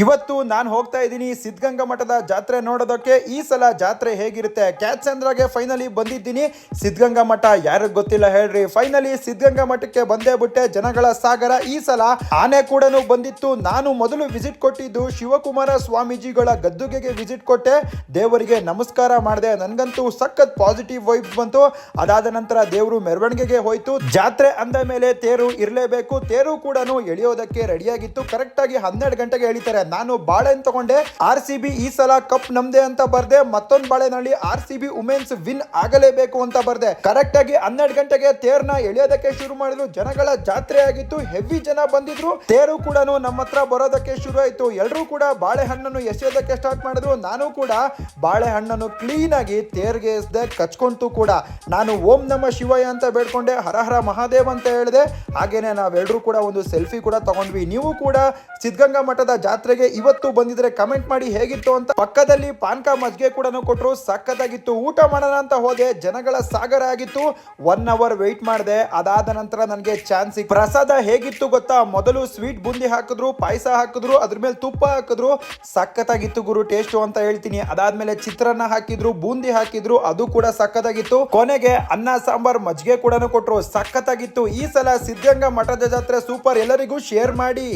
ಇವತ್ತು ನಾನು ಹೋಗ್ತಾ ಇದ್ದೀನಿ ಸಿದ್ಧಗಂಗಾ ಮಠದ ಜಾತ್ರೆ ನೋಡೋದಕ್ಕೆ. ಈ ಸಲ ಜಾತ್ರೆ ಹೇಗಿರುತ್ತೆ? ಕ್ಯಾಚ್ ಚಂದ್ರಗೆ ಫೈನಲಿ ಬಂದಿದ್ದೀನಿ. ಸಿದ್ಧಗಂಗಾ ಮಠ ಯಾರಿಗೆ ಗೊತ್ತಿಲ್ಲ ಹೇಳ್ರಿ. ಫೈನಲಿ ಸಿದ್ಧಗಂಗಾ ಮಠಕ್ಕೆ ಬಂದೇ ಬಿಟ್ಟೆ ಜನಗಳ ಸಾಗರ. ಈ ಸಲ ಆನೆ ಕೂಡ ಬಂದಿತ್ತು. ನಾನು ಮೊದಲು ವಿಸಿಟ್ ಕೊಟ್ಟಿದ್ದು ಶಿವಕುಮಾರ ಸ್ವಾಮೀಜಿಗಳ ಗದ್ದುಗೆಗೆ ವಿಸಿಟ್ ಕೊಟ್ಟೆ. ದೇವರಿಗೆ ನಮಸ್ಕಾರ ಮಾಡಿದೆ. ನನಗಂತೂ ಸಖತ್ ಪಾಸಿಟಿವ್ ವೈಬ್ಸ್ ಬಂತು. ಅದಾದ ನಂತರ ದೇವರು ಮೆರವಣಿಗೆಗೆ ಹೋಯ್ತು. ಜಾತ್ರೆ ಅಂದ ಮೇಲೆ ತೇರು ಇರಲೇಬೇಕು. ತೇರು ಕೂಡ ಎಳೆಯೋದಕ್ಕೆ ರೆಡಿಯಾಗಿತ್ತು ಕರೆಕ್ಟಾಗಿ ಹನ್ನೆರಡು ಗಂಟೆಗೆ ಎಳಿತಾರೆ. ನಾನು ಬಾಳೆಹಣ್ಣು ತಗೊಂಡೆ. ಆರ್ ಸಿ ಬಿ ಈ ಸಲ ಕಪ್ ನಮ್ದೆ ಅಂತ ಬರ್ದೆ. ಮತ್ತೊಂದು ಬಾಳೆನಲ್ಲಿ R C B women's win ಆಗಲೇಬೇಕು ಅಂತ ಬರ್ದೆ. ಕರೆಕ್ಟ್ ಆಗಿ ಹನ್ನೆರಡು ಗಂಟೆಗೆ ತೇರ್ನ ಎಳೆಯೋದಕ್ಕೆ ಶುರು ಮಾಡಿದ್ರು. ಜನಗಳ ಜಾತ್ರೆ ಆಗಿತ್ತು. ಹೆವಿ ಜನ ಬಂದಿದ್ರು. ತೇರು ಕೂಡ ನಮ್ಮ ಹತ್ರ ಬರೋದಕ್ಕೆ ಶುರು ಆಯ್ತು. ಎಲ್ಲರೂ ಕೂಡ ಬಾಳೆಹಣ್ಣನ್ನು ಎಸೆಯೋದಕ್ಕೆ ಸ್ಟಾರ್ಟ್ ಮಾಡಿದ್ರು. ನಾನು ಕೂಡ ಬಾಳೆಹಣ್ಣನ್ನು ಕ್ಲೀನ್ ಆಗಿ ತೇರ್ಗೆ ಎಸ್ದೆ ಕಚ್ಕೊಂತು ಕೂಡ. ನಾನು ಓಂ ನಮ ಶಿವಯ್ಯ ಅಂತ ಬೇಡ್ಕೊಂಡೆ. ಹರಹರ ಹರ ಮಹಾದೇವ್ ಅಂತ ಹೇಳಿದೆ. ಹಾಗೇನೆ ನಾವೆಲ್ಲರೂ ಕೂಡ ಒಂದು ಸೆಲ್ಫಿ ಕೂಡ ತಗೊಂಡ್ವಿ. ನೀವು ಕೂಡ ಸಿದ್ಧಗಂಗಾ ಮಠದ ಜಾತ್ರೆಗೆ ಇವತ್ತು ಬಂದಿದ್ರೆ ಕಮೆಂಟ್ ಮಾಡಿ ಹೇಗಿತ್ತು ಅಂತ ಪಕ್ಕದಲ್ಲಿ ಪಾನ್ಕ ಮಜ್ಜಿಗೆ ಕೂಡ ಕೊಟ್ಟರು ಸಖತ್ತಾಗಿತ್ತು. ಊಟ ಮಾಡೋಣ ಅಂತ ಹೋದೆ. ಜನಗಳ ಸಾಗರ ಆಗಿತ್ತು. ಒನ್ ಅವರ್ ವೆಯ್ಟ್ ಮಾಡಿದೆ. ಅದಾದ ನಂತರ ನನಗೆ ಚಾನ್ಸ್ ಪ್ರಸಾದ ಹೇಗಿತ್ತು ಗೊತ್ತಾ? ಮೊದಲು ಸ್ವೀಟ್ ಬುಂದಿ ಹಾಕಿದ್ರು, ಪಾಯಸ ಹಾಕಿದ್ರು, ಅದ್ರ ಮೇಲೆ ತುಪ್ಪ ಹಾಕಿದ್ರು. ಸಖತ್ತಾಗಿತ್ತು ಗುರು ಟೇಸ್ಟು ಅಂತ ಹೇಳ್ತೀನಿ. ಅದಾದ್ಮೇಲೆ ಚಿತ್ರಾನ್ನ ಹಾಕಿದ್ರು, ಬೂಂದಿ ಹಾಕಿದ್ರು, ಅದು ಕೂಡ ಸಖತ್ತಾಗಿತ್ತು. ಕೊನೆಗೆ ಅನ್ನ, ಸಾಂಬಾರ್, ಮಜ್ಜಿಗೆ ಕೂಡ ಕೊಟ್ಟರು ಸಖತ್ತಾಗಿತ್ತು. ಈ ಸಲ ಸಿದ್ಧಗಂಗಾ ಮಠದ ಜಾತ್ರೆ ಸೂಪರ್. ಎಲ್ಲರಿಗೂ ಶೇರ್ ಮಾಡಿ.